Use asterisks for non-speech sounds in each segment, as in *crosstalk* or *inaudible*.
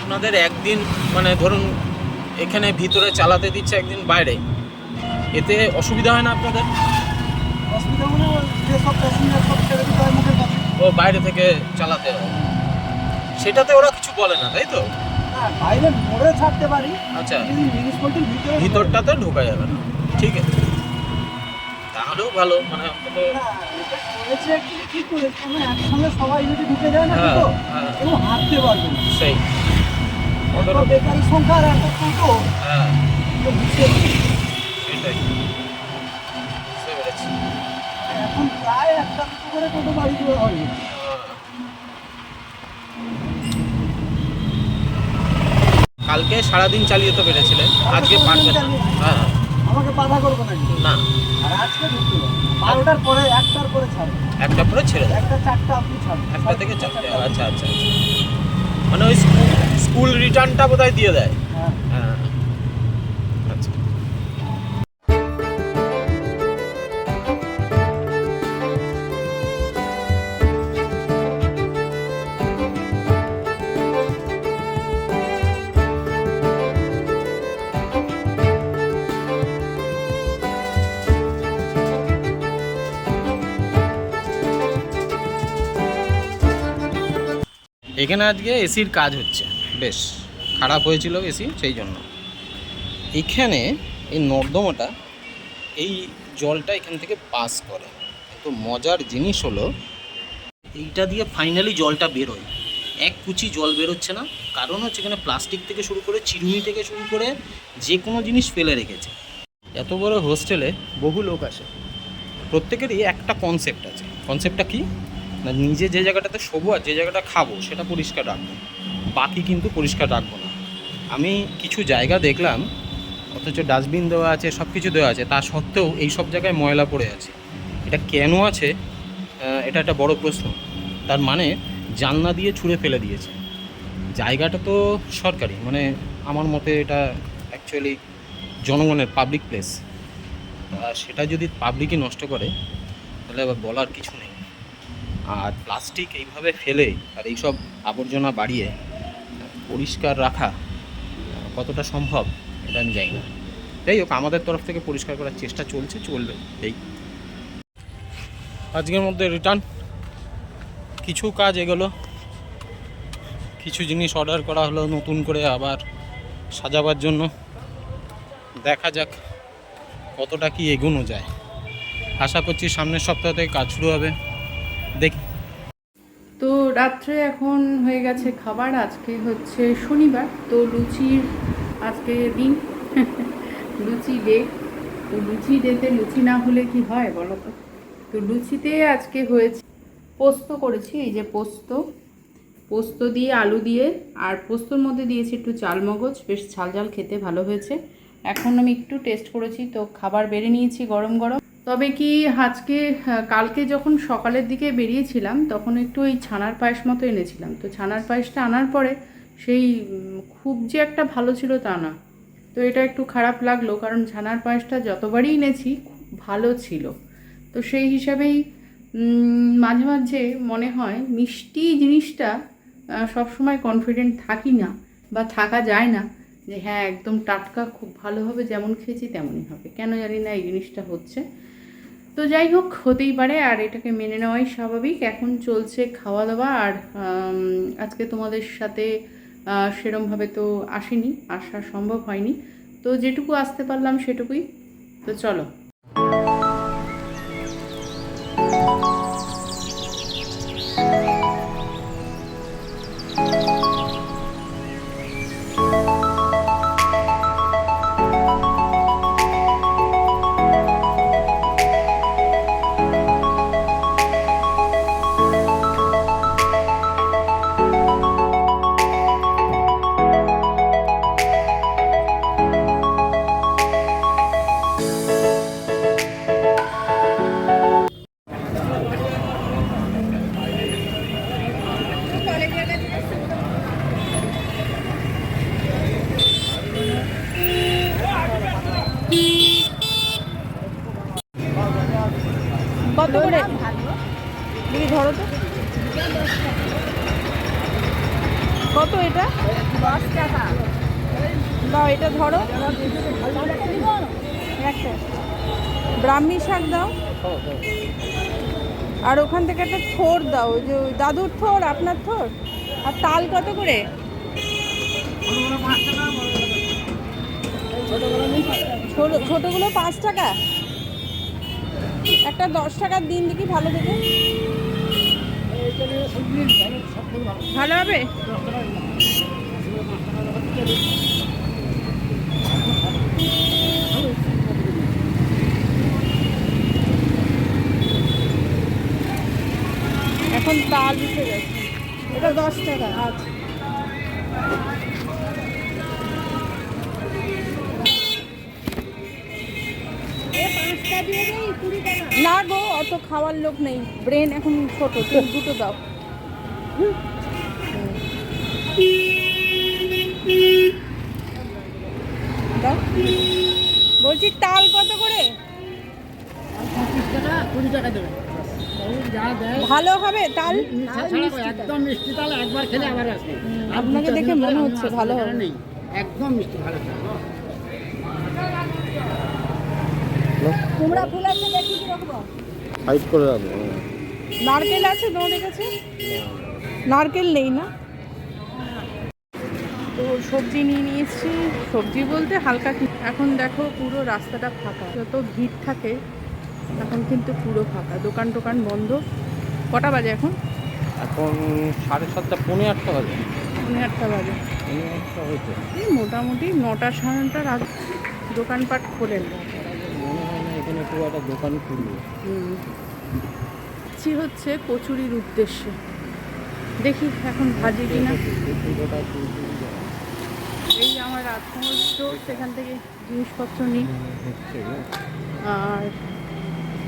আপনাদের একদিন মানে ধরুন এখানে ভিতরে চালাতে দিচ্ছে একদিন বাইরে। এতে অসুবিধা হয় না আপনাদের? অসুবিধা মানে ও বাইরে থেকে চালাতে হয়। সেটাতে ওরা কিছু বলে না তাই তো? বাইরে মোড়ে ছাড়তে পারি আচ্ছা। ভিতরটাতে ঢোকা যাবে না। ঠিক আছে। তাহলেও ভালো মানে অন্তত হ্যাঁ, মানে একসঙ্গে সবাই যদি ঢুকে যায় না হ্যাঁ, তো হ্যাঁ। কেউ হাঁটতে পারবে না। সেই। বেকারি এত হ্যাঁ। এখন প্রায় একটা দুটো করে টোটো বাড়ি হয়? কালকে সারাদিন চালিয়ে তো পেরেছিলেন আজকে পারবেন না হ্যাঁ আমাকে বাধা করব না। না। আর আজকে ঢুকতে বারোটার পরে একটার পরে ছাড়বে। একটা পরে ছেড়ে দেয় একটা চারটা আপনি ছাড়বেন একটা থেকে চারটে। আচ্ছা আচ্ছা আচ্ছা। মানে ওই স্কুল রিটার্নটা বোধহয় দিয়ে দেয়। হ্যাঁ। হ্যাঁ। আচ্ছা। এখানে আজকে এসির কাজ হচ্ছে। বেশ খারাপ হয়েছিল এসি সেই জন্য। এখানে এই নর্দমাটা এই জলটা এখান থেকে পাস করে। তো মজার জিনিস হলো, এইটা দিয়ে ফাইনালি জলটা বেরোয়। এক কুচি জল বেরোচ্ছে না, কারণ হচ্ছে এখানে প্লাস্টিক থেকে শুরু করে, চিরুনি থেকে শুরু করে যে কোনো জিনিস ফেলে রেখেছে। এত বড় হোস্টেলে বহু লোক আসে। প্রত্যেকেরই একটা কনসেপ্ট আছে। কনসেপ্টটা কি? না, নিজে যে জায়গাটাতে শোবো আর যে জায়গাটা খাব, সেটা পরিষ্কার রাখব। বাকি কিন্তু পরিষ্কার রাখব না। আমি কিছু জায়গা দেখলাম, অথচ ডাস্টবিন দেওয়া আছে সব কিছু দেওয়া আছে, তা সত্ত্বেও এই সব জায়গায় ময়লা পড়ে আছে। এটা কেন আছে? এটা একটা বড় প্রশ্ন। তার মানে জানলা দিয়ে ছুঁড়ে ফেলে দিয়েছে। জায়গাটা তো সরকারি মানে আমার মতে এটা অ্যাকচুয়ালি জনগণের পাবলিক প্লেস সেটা যদি পাবলিকই নষ্ট করে, তাহলে আবার বলার কিছু নেই। আর প্লাস্টিক এইভাবে ফেলে আর এইসব আবর্জনা বাড়িয়ে পরিষ্কার রাখা কতটা সম্ভব এটা আমি জানি না। যাই হোক, আমাদের তরফ থেকে পরিষ্কার করার চেষ্টা চলছে, চলবে, এই। আজকের মধ্যে রিটার্ন কিছু কাজ এগোলো, কিছু জিনিস অর্ডার করা হলো নতুন করে আবার সাজাবার জন্য। দেখা যাক কতটা কি এগোনো যায়। আশা করছি সামনের সপ্তাহ থেকে কাজ শুরু হবে। রাত্রে এখন হয়ে গেছে খাবার, আজকে হচ্ছে শনিবার, তো লুচির আজকে দিন। *laughs* লুচি ডে, তো লুচি ডেতে লুচি না হলে কি হয় বলো তো? তো লুচিতে আজকে হয়েছে পোস্ত করেছি, এই যে পোস্ত। পোস্ত দিয়ে আলু দিয়ে, আর পোস্তর মধ্যে দিয়েছি একটু চালমগজ, বেশ ঝাল ঝাল খেতে ভালো হয়েছে। এখন আমি একটু টেস্ট করেছি, তো খাবার বেড়ে নিয়েছি গরম গরম। তবে কি আজকে কালকে যখন সকালের দিকে বেরিয়েছিলাম, তখন একটু ওই ছানার পায়েস মতো এনেছিলাম। তো ছানার পায়েসটা আনার পরে সেই খুব যে একটা ভালো ছিল তা না। তো এটা একটু খারাপ লাগল, কারণ ছানার পায়েসটা যতবারই এনেছি, খুব ভালো ছিল। তো সেই হিসাবেই মাঝে মাঝে মনে হয় মিষ্টি জিনিসটা সবসময় কনফিডেন্ট থাকি না বা থাকা যায় না যে হ্যাঁ একদম টাটকা খুব ভালো হবে যেমন খেয়েছি তেমনই হবে। কেন জানি না এই জিনিসটা হচ্ছে। তো যাই হোক, হতেই পারে, আর এটাকে মেনে নেওয়াই স্বাভাবিক। এখন চলছে খাওয়া দাওয়া আর আজকে তোমাদের সাথে সেরমভাবে তো আসেনি, আসা সম্ভব হয়নি। তো যেটুকু আসতে পারলাম সেটুকুই। তো চলো। কত করে দিদি ধরো তো। কত এটা? দাও এটা ধরো। ব্রাহ্মী শাক দাও। আর ওখান থেকে একটা থোর দাও যে ওই দাদুর থোর আপনার থোর। আর তাল কত করে? ছোট ছোটগুলো পাঁচ টাকা? একটা দশ টাকার দিন দেখি ভালো দেখে। ভালো হবে? এখন তাল উঠে গেছে এটা দশ টাকা আচ্ছা। গো, অত খাওয়ার লোক নেই। ব্রেন এখন ছোট, তুমি দুটো দাও। বলছি, তাল কত করে? ভালো হবে তাল? একদম মিষ্টি তাহলে একবার খেলে আবার আসবে আপনাকে দেখে মনে হচ্ছে ভালো হবে। একদম মিষ্টি, ভালো। কুমড়া ফুল আছে দেখি কীরকম ফাইট করে রাখব নারকেল আছে তোমাদের কাছে নারকেল নেই না? তো সবজি নিয়ে নিয়ে এসেছি সবজি বলতে হালকা কি- এখন দেখো পুরো রাস্তাটা ফাঁকা। যত ভিড় থাকে এখন কিন্তু পুরো ফাঁকা। দোকান টোকান বন্ধ। কটা বাজে এখন? এখন সাড়ে সাতটা পৌনে আটটা বাজে। পৌনে আটটা বাজে। পৌনে আটটা হয়েছে। এই মোটামুটি নটা সাড়ে নটার আগে দোকানপাট খোলেন। হয় খুব একটা দোকান খুলবে যাচ্ছি হচ্ছে কচুরির উদ্দেশ্যে। দেখি এখন ভাজি কিনা। এই আমার রাজকুমার স্টোর সেখান থেকে জিনিসপত্র নিই। আর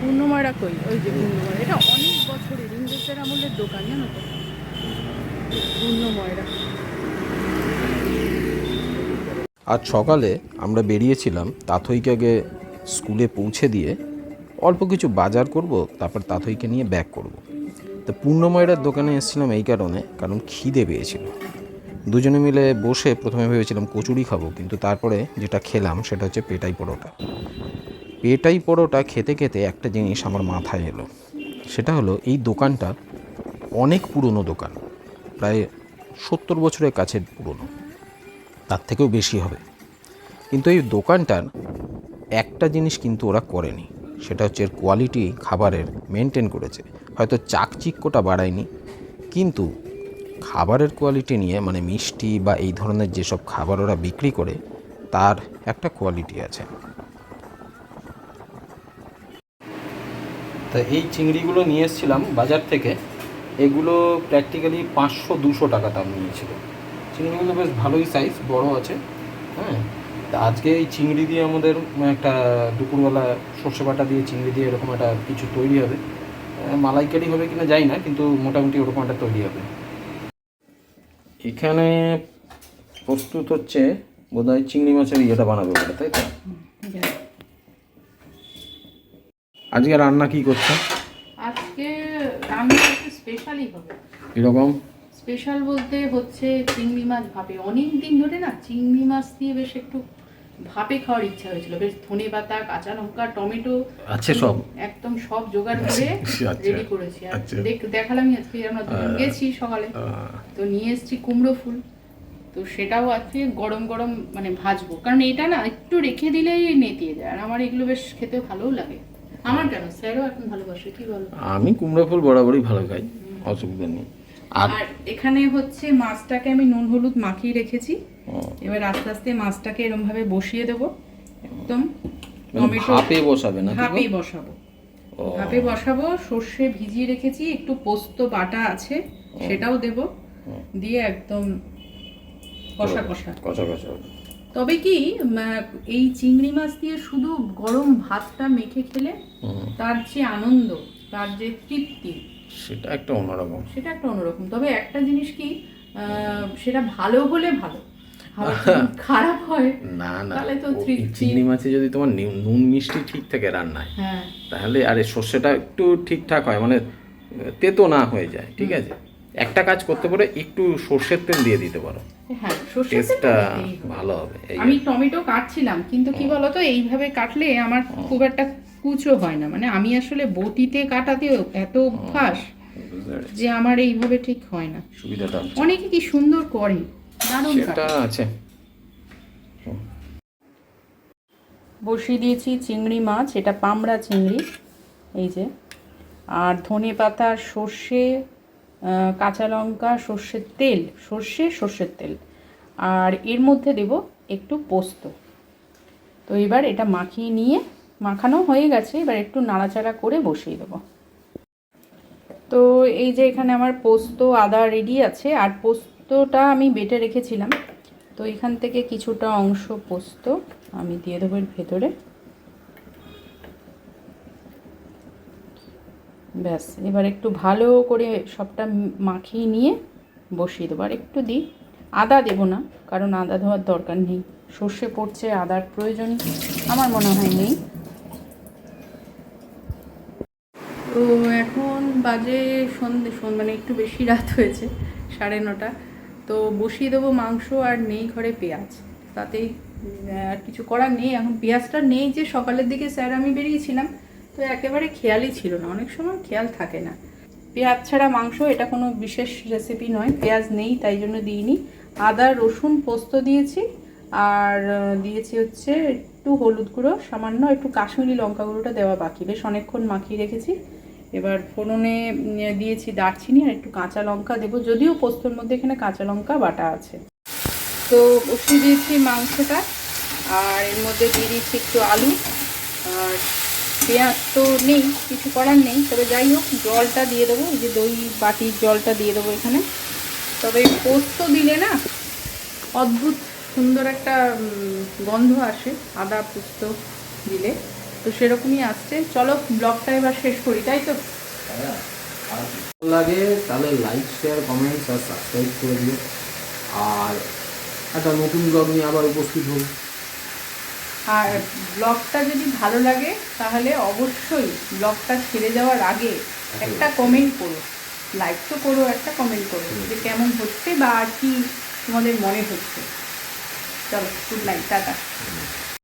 পূর্ণময়রা কই? ওই যে পূর্ণময়রা এটা অনেক বছরের ইংরেজের আমলের দোকান জানো তো? পূর্ণময়রা আজ সকালে আমরা বেরিয়েছিলাম তাথইকে আগে স্কুলে পৌঁছে দিয়ে অল্প কিছু বাজার করব, তারপর তাথইকে নিয়ে ব্যাক করব। তো পূর্ণময়রার দোকানে এসেছিলাম এই কারণে, কারণ খিদে পেয়েছিল। দুজনে মিলে বসে প্রথমে ভেবেছিলাম কচুরি খাব, কিন্তু তারপরে যেটা খেলাম সেটা হচ্ছে পেটাই পরোটা। পেটাই পরোটা খেতে খেতে একটা জিনিস আমার মাথায় এলো। সেটা হলো এই দোকানটা অনেক পুরনো দোকান, প্রায় সত্তর বছরের কাছে পুরনো, তার থেকেও বেশি হবে। কিন্তু এই দোকানটার একটা জিনিস কিন্তু ওরা করেনি। সেটা হচ্ছে এর কোয়ালিটি খাবারের মেনটেন করেছে। হয়তো চাকচিক্যটা বাড়ায়নি, কিন্তু খাবারের কোয়ালিটি নিয়ে মানে মিষ্টি বা এই ধরনের যেসব খাবার ওরা বিক্রি করে, তার একটা কোয়ালিটি আছে। তা এই চিংড়িগুলো নিয়ে এসেছিলাম বাজার থেকে, এগুলো প্র্যাকটিক্যালি পাঁচশো দুশো টাকা দাম নিয়েছিল। চিংড়িগুলো বেশ ভালোই সাইজ বড় আছে হ্যাঁ? তা আজকে এই চিংড়ি দিয়ে আমাদের একটা দুপুরবেলা সর্ষে বাটা দিয়ে চিংড়ি দিয়ে এরকম একটা কিছু তৈরি হবে। মালাইকারি হবে কিনা যাই না কিন্তু মোটামুটি ওরকম একটা তৈরি হবে। এখানে প্রস্তুত হচ্ছে বোধহয় চিংড়ি মাছের ইয়েটা বানাবে বলে তাই তো? আজকে রান্না কি করছে? আজকে রান্না স্পেশালই হবে। এরকম স্পেশাল বলতে হচ্ছে চিংড়ি মাছ ভাপে। অনেক দিন ধরে না চিংড়ি মাছ দিয়ে বেশ একটু ভাপে খাওয়ার ইচ্ছা হয়েছিল। বেশ ধনে পাতা কাঁচা লঙ্কা টমেটো আছে সব। একদম সব জোগাড় করে আচ্ছা, রেডি করেছি। আর আচ্ছা। দেখালামই আজকে আমরা দুজন গেছি সকালে। তো নিয়ে এসেছি কুমড়ো ফুল। তো সেটাও আজকে গরম গরম মানে ভাজবো। কারণ এটা না একটু রেখে দিলেই নেতিয়ে যায়। আর আমার এগুলো বেশ খেতে ভালোও লাগে। আমার কেন? স্যারও এখন ভালোবাসে কি বলো? আমি কুমড়ো ফুল বরাবরই ভালো খাই অসুবিধা নেই। আর এখানে হচ্ছে মাছটাকে আমি নুন হলুদ মাখিয়ে রেখেছি। এবার আস্তে আস্তে মাছটাকে এরকম ভাবে বসিয়ে দেব একদম মানে ভাপে বসাবে না ভাপেই বসাবো। ভাপে বসাবো সর্ষে ভিজিয়ে রেখেছি একটু পোস্ত বাটা আছে সেটাও দেব দিয়ে একদম কষা কষা। কষা কষা। তবে কি এই চিংড়ি মাছ দিয়ে শুধু গরম ভাতটা মেখে খেলে তার যে আনন্দ তার যে তৃপ্তি সেটা একটা অন্যরকম। সেটা একটা অন্যরকম। তবে একটা জিনিস কি আহ, সেটা ভালো হলে ভালো। *laughs* খারাপ হয় না না তাহলে তো চিংড়ি মাছে যদি তোমার নুন মিষ্টি ঠিক থাকে রান্নায় হ্যাঁ। তাহলে আরে সর্ষেটা একটু ঠিকঠাক হয় মানে তেতো না হয়ে যায় ঠিক আছে? একটা কাজ করতে পারো একটু সর্ষের তেল দিয়ে দিতে পারো। হ্যাঁ টেস্টটা। ভালো হবে আমি টমেটো কাটছিলাম কিন্তু কি বলতো এইভাবে কাটলে আমার খুব একটা কুচো হয় না মানে আমি আসলে বটিতে কাটাতে এত অভ্যাস যে আমার এইভাবে ঠিক হয় না। সুবিধাটা অনেকে কি সুন্দর করে দারুণ সেটা। আছে। বসিয়ে দিয়েছি চিংড়ি মাছ এটা পামড়া চিংড়ি এই যে। আর ধনে পাতা সর্ষে কাঁচা লঙ্কা সর্ষের তেল সর্ষে সর্ষের তেল। আর এর মধ্যে দেব একটু পোস্ত। তো এবার এটা মাখিয়ে নিয়ে মাখানো হয়ে গেছে এবার একটু নাড়াচাড়া করে বসিয়ে দেবো। তো এই যে এখানে আমার পোস্ত আদা রেডি আছে আর পোস্তটা আমি বেটে রেখেছিলাম। তো এখান থেকে কিছুটা অংশ পোস্ত আমি দিয়ে দেবো এর ভেতরে। ব্যাস, এবার একটু ভালো করে সবটা মাখিয়ে নিয়ে বসিয়ে দেবো। আর একটু দিই। আদা দেবো না, কারণ আদা দেওয়ার দরকার নেই। সর্ষে পড়ছে, আদার প্রয়োজন আমার মনে হয় নেই। তো এখন বাজে সন্ধে সন- মানে একটু বেশি রাত হয়েছে, সাড়ে নটা। তো বসিয়ে দেবো মাংস আর নেই ঘরে পেঁয়াজ। তাতেই আর কিছু করার নেই। এখন পেঁয়াজটা নেই যে সকালের দিকে স্যার আমি বেরিয়েছিলাম, তো একেবারে খেয়ালই ছিল না। অনেক সময় খেয়াল থাকে না। পেঁয়াজ ছাড়া মাংস, এটা কোনো বিশেষ রেসিপি নয়। পেঁয়াজ নেই, তাই জন্য দিইনি। আদা, রসুন, পোস্ত দিয়েছি। আর দিয়েছি হচ্ছে একটু হলুদ গুঁড়ো, সামান্য একটু কাশ্মীরি লঙ্কা গুঁড়োটা দেওয়া বাকি। বেশ অনেকক্ষণ মাখিয়ে রেখেছি। এবার ফোড়নে দিয়েছি দারচিনি আর একটু কাঁচা লঙ্কা দেবো, যদিও পোস্তর মধ্যে এখানে কাঁচা লঙ্কা বাটা আছে। তো বসিয়ে দিয়েছি মাংসটা, আর এর মধ্যে দিয়ে দিয়েছি একটু আলু, আর পেঁয়াজ তো নেই, কিছু করার নেই, তবে যাই হোক, জলটা দিয়ে দেবো, এই যে দই বাটির জলটা দিয়ে দেবো এখানে। তবে পোস্ত দিলে না, অদ্ভুত সুন্দর একটা গন্ধ আসে, আদা পোস্ত দিলে। তো সেরকমই আসছে। চলো ব্লগটা এবার শেষ করি তাই তো? ভালো লাগে তাহলে লাইক শেয়ার কমেন্টস আর সাবস্ক্রাইব করে দিও। আর একটা নতুন ব্লগ নিয়ে আবার উপস্থিত হব আর ব্লগটা যদি ভালো লাগে তাহলে অবশ্যই ব্লগটা ছেড়ে যাওয়ার আগে একটা কমেন্ট করো। লাইক তো করো একটা কমেন্ট করো যে কেমন হচ্ছে বা আর কি তোমাদের মনে হচ্ছে। চলো গুড নাইট টাটা।